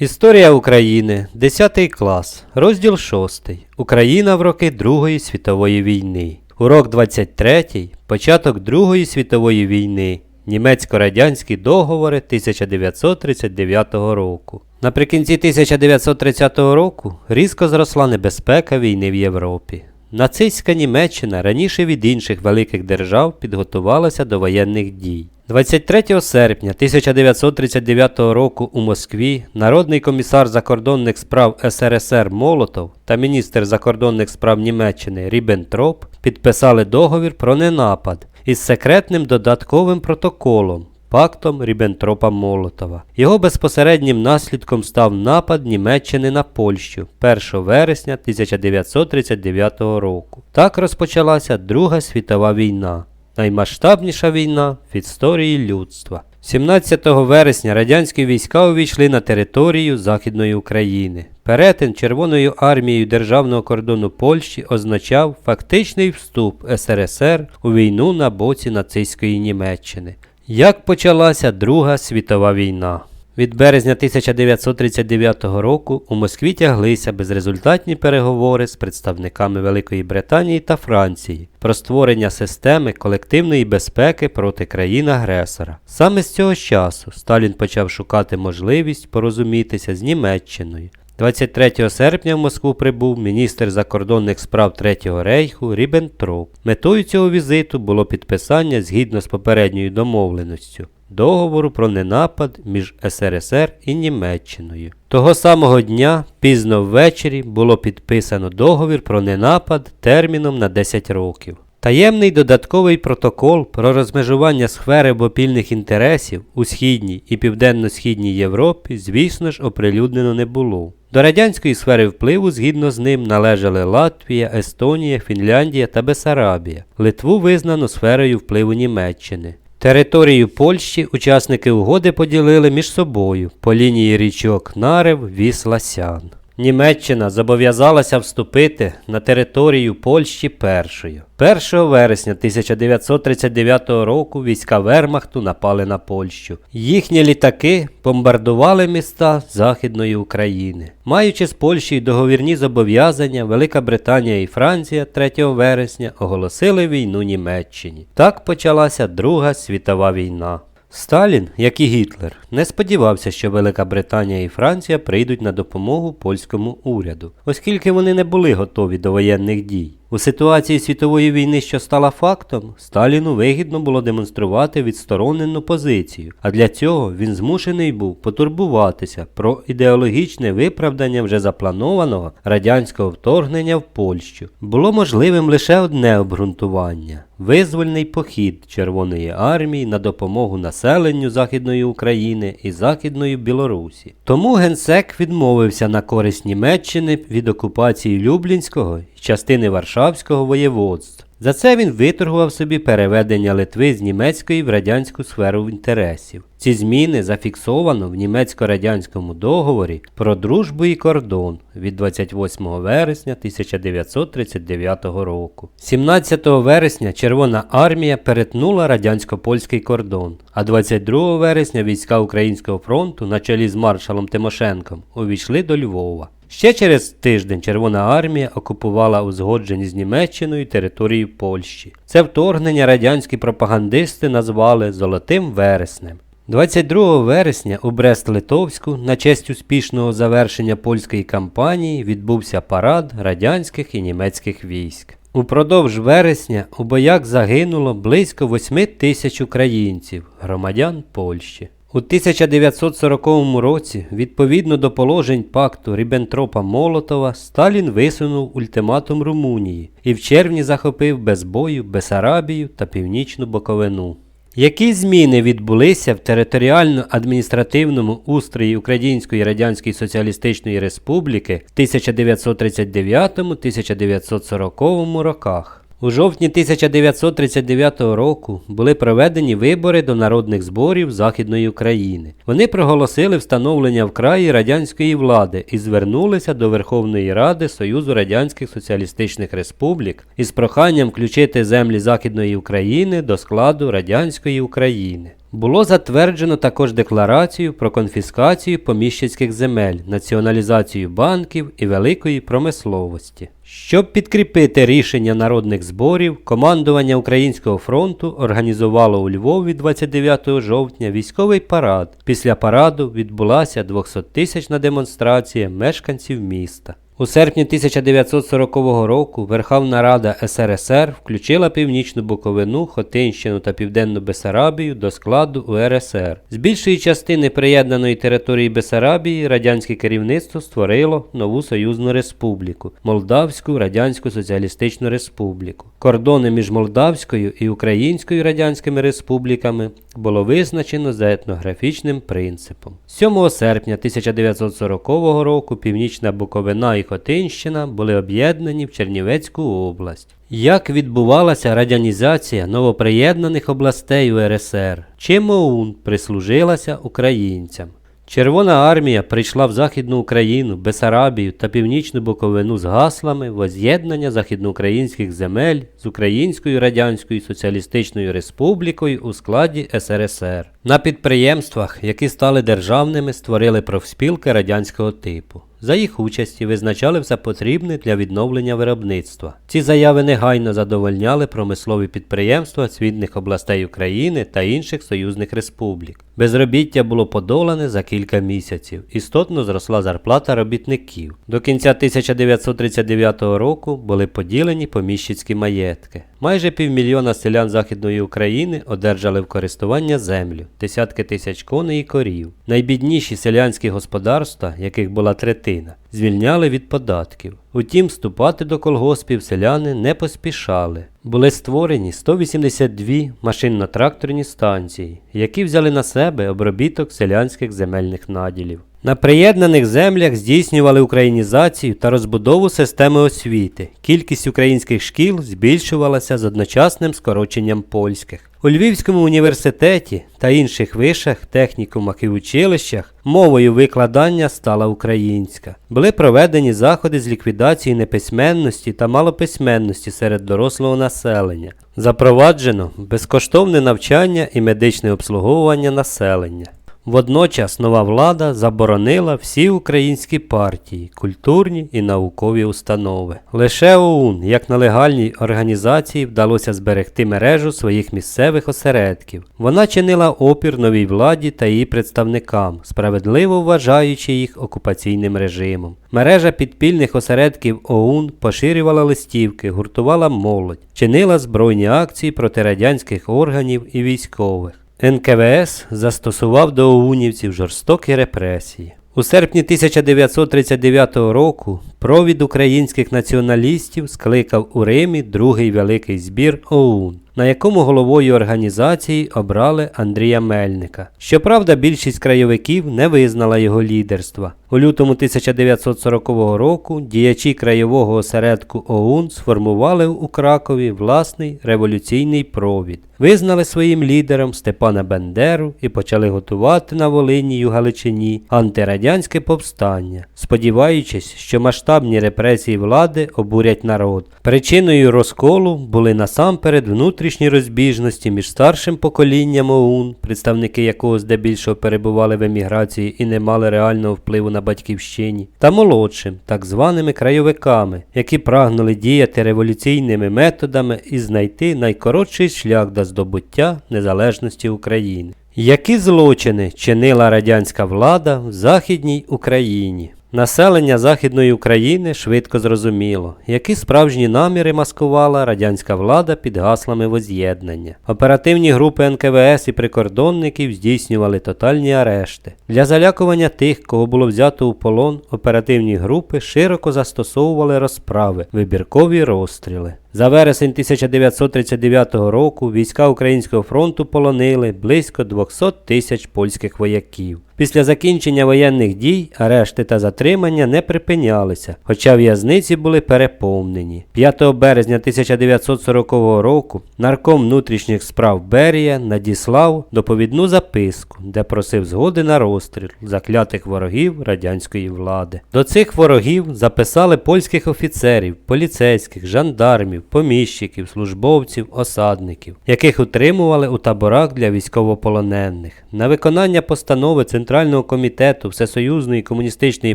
Історія України, 10 клас, розділ 6. Україна в роки Другої світової війни. Урок 23. Початок Другої світової війни. Німецько-радянські договори 1939 року. Наприкінці 1930 року різко зросла небезпека війни в Європі. Нацистська Німеччина раніше від інших великих держав підготувалася до воєнних дій. 23 серпня 1939 року у Москві народний комісар закордонних справ СРСР Молотов та міністр закордонних справ Німеччини Ріббентроп підписали договір про ненапад із секретним додатковим протоколом пактом Ріббентропа Молотова. Його безпосереднім наслідком став напад Німеччини на Польщу 1 вересня 1939 року. Так розпочалася Друга світова війна, наймасштабніша війна в історії людства. 17 вересня радянські війська увійшли на територію Західної України. Перетин Червоною армією державного кордону Польщі означав фактичний вступ СРСР у війну на боці нацистської Німеччини. Як почалася Друга світова війна? Від березня 1939 року у Москві тяглися безрезультатні переговори з представниками Великої Британії та Франції про створення системи колективної безпеки проти країн-агресора. Саме з цього часу Сталін почав шукати можливість порозумітися з Німеччиною. 23 серпня в Москву прибув міністр закордонних справ Третього рейху Ріббентроп. Метою цього візиту було підписання згідно з попередньою домовленістю договору про ненапад між СРСР і Німеччиною. Того самого дня, пізно ввечері, було підписано договір про ненапад терміном на 10 років. Таємний додатковий протокол про розмежування сфери обопільних інтересів у Східній і Південно-Східній Європі, звісно ж, оприлюднено не було. До радянської сфери впливу згідно з ним належали Латвія, Естонія, Фінляндія та Бесарабія. Литву визнано сферою впливу Німеччини. Територію Польщі учасники угоди поділили між собою по лінії річок Нарев, Вісла, Сян. Німеччина зобов'язалася вступити на територію Польщі першою. 1 вересня 1939 року війська Вермахту напали на Польщу. Їхні літаки бомбардували міста Західної України. Маючи з Польщею договірні зобов'язання, Велика Британія і Франція 3 вересня оголосили війну Німеччині. Так почалася Друга світова війна. Сталін, як і Гітлер, не сподівався, що Велика Британія і Франція прийдуть на допомогу польському уряду, оскільки вони не були готові до воєнних дій. У ситуації світової війни, що стала фактом, Сталіну вигідно було демонструвати відсторонену позицію, а для цього він змушений був потурбуватися про ідеологічне виправдання вже запланованого радянського вторгнення в Польщу. Було можливим лише одне обґрунтування визвольний похід Червоної армії на допомогу населенню Західної України і Західної Білорусі. Тому генсек відмовився на користь Німеччини від окупації Люблінського і частини Варшавського воєводств. За це він виторгував собі переведення Литви з німецької в радянську сферу інтересів. Ці зміни зафіксовано в німецько-радянському договорі про дружбу і кордон від 28 вересня 1939 року. 17 вересня Червона армія перетнула радянсько-польський кордон, а 22 вересня війська Українського фронту на чолі з маршалом Тимошенком увійшли до Львова. Ще через тиждень Червона армія окупувала узгоджені з Німеччиною території Польщі. Це вторгнення радянські пропагандисти назвали Золотим вереснем. 22 вересня у Брест-Литовську на честь успішного завершення польської кампанії відбувся парад радянських і німецьких військ. Упродовж вересня у боях загинуло близько 8 тисяч українців, громадян Польщі. У 1940 році, відповідно до положень пакту Ріббентропа Молотова, Сталін висунув ультиматум Румунії і в червні захопив без бою Бесарабію та Північну Боковину. Які зміни відбулися в територіально-адміністративному устрої Української Радянської Соціалістичної Республіки в 1939-1940 роках? У жовтні 1939 року були проведені вибори до народних зборів Західної України. Вони проголосили встановлення в краї радянської влади і звернулися до Верховної Ради Союзу Радянських Соціалістичних Республік із проханням включити землі Західної України до складу радянської України. Було затверджено також декларацію про конфіскацію поміщицьких земель, націоналізацію банків і великої промисловості. Щоб підкріпити рішення народних зборів, командування Українського фронту організувало у Львові 29 жовтня військовий парад. Після параду відбулася 200-тисячна демонстрація мешканців міста. У серпні 1940 року Верховна Рада СРСР включила Північну Буковину, Хотинщину та Південну Бесарабію до складу УРСР. З більшої частини приєднаної території Бесарабії радянське керівництво створило нову союзну республіку Молдавську Радянську Соціалістичну Республіку. Кордони між Молдавською і Українською радянськими республіками було визначено за етнографічним принципом. 7 серпня 1940 року Північна Буковина і Хотинщина були об'єднані в Чернівецьку область. Як відбувалася радянізація новоприєднаних областей УРСР? Чим ОУН прислужилася українцям? Червона армія прийшла в Західну Україну, Бесарабію та Північну Буковину з гаслами воз'єднання західноукраїнських земель з Українською Радянською Соціалістичною Республікою у складі СРСР. На підприємствах, які стали державними, створили профспілки радянського типу. За їх участі визначали все потрібне для відновлення виробництва. Ці заяви негайно задовольняли промислові підприємства цвітних областей України та інших союзних республік. Безробіття було подолане за кілька місяців. Істотно зросла зарплата робітників. До кінця 1939 року були поділені поміщицькі маєтки. Майже півмільйона селян Західної України одержали в користування землю, десятки тисяч коней і корів. Найбідніші селянські господарства, яких була третина, звільняли від податків. Утім, вступати до колгоспів селяни не поспішали. Були створені 182 машинно-тракторні станції, які взяли на себе обробіток селянських земельних наділів. На приєднаних землях здійснювали українізацію та розбудову системи освіти. Кількість українських шкіл збільшувалася з одночасним скороченням польських. У Львівському університеті та інших вишах, технікумах і училищах мовою викладання стала українська. Були проведені заходи з ліквідації неписьменності та малописьменності серед дорослого населення. Запроваджено безкоштовне навчання і медичне обслуговування населення. Водночас нова влада заборонила всі українські партії, культурні і наукові установи. Лише ОУН, як на легальній організації, вдалося зберегти мережу своїх місцевих осередків. Вона чинила опір новій владі та її представникам, справедливо вважаючи їх окупаційним режимом. Мережа підпільних осередків ОУН поширювала листівки, гуртувала молодь, чинила збройні акції проти радянських органів і військових. НКВС застосував до оунівців жорстокі репресії. У серпні 1939 року провід українських націоналістів скликав у Римі другий великий збір ОУН, на якому головою організації обрали Андрія Мельника. Щоправда, більшість краєвиків не визнала його лідерства. У лютому 1940 року діячі краєвого осередку ОУН сформували у Кракові власний революційний провід, визнали своїм лідером Степана Бендеру і почали готувати на Волині й у Галичині антирадянське повстання, сподіваючись, що масштабні репресії влади обурять народ. Причиною розколу були насамперед внутрішні розбіжності між старшим поколінням ОУН, представники якого здебільшого перебували в еміграції і не мали реального впливу на батьківщині, та молодшим, так званими крайовиками, які прагнули діяти революційними методами і знайти найкоротший шлях до здобуття незалежності України. Які злочини чинила радянська влада в Західній Україні? Населення Західної України швидко зрозуміло, які справжні наміри маскувала радянська влада під гаслами воз'єднання. Оперативні групи НКВС і прикордонників здійснювали тотальні арешти. Для залякування тих, кого було взято у полон, оперативні групи широко застосовували розправи, вибіркові розстріли. За вересень 1939 року війська Українського фронту полонили близько 200 тисяч польських вояків. Після закінчення воєнних дій арешти та затримання не припинялися, хоча в'язниці були переповнені. 5 березня 1940 року нарком внутрішніх справ Берія надіслав доповідну записку, де просив згоди на розстріл заклятих ворогів радянської влади. До цих ворогів записали польських офіцерів, поліцейських, жандармів, офіцерів, поміщиків, службовців, осадників, яких утримували у таборах для військовополонених. На виконання постанови Центрального комітету Всесоюзної комуністичної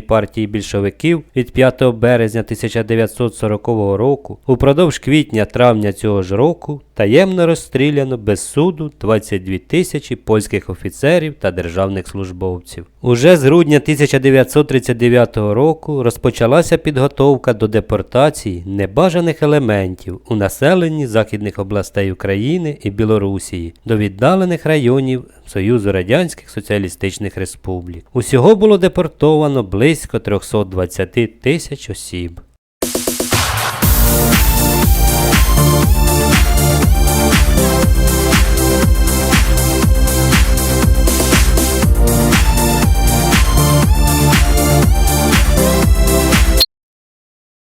партії більшовиків від 5 березня 1940 року упродовж квітня-травня цього ж року таємно розстріляно без суду 22 тисячі польських офіцерів та державних службовців. Уже з грудня 1939 року розпочалася підготовка до депортації небажаних елементів у населенні західних областей України і Білорусії до віддалених районів Союзу Радянських Соціалістичних Республік. Усього було депортовано близько 320 тисяч осіб.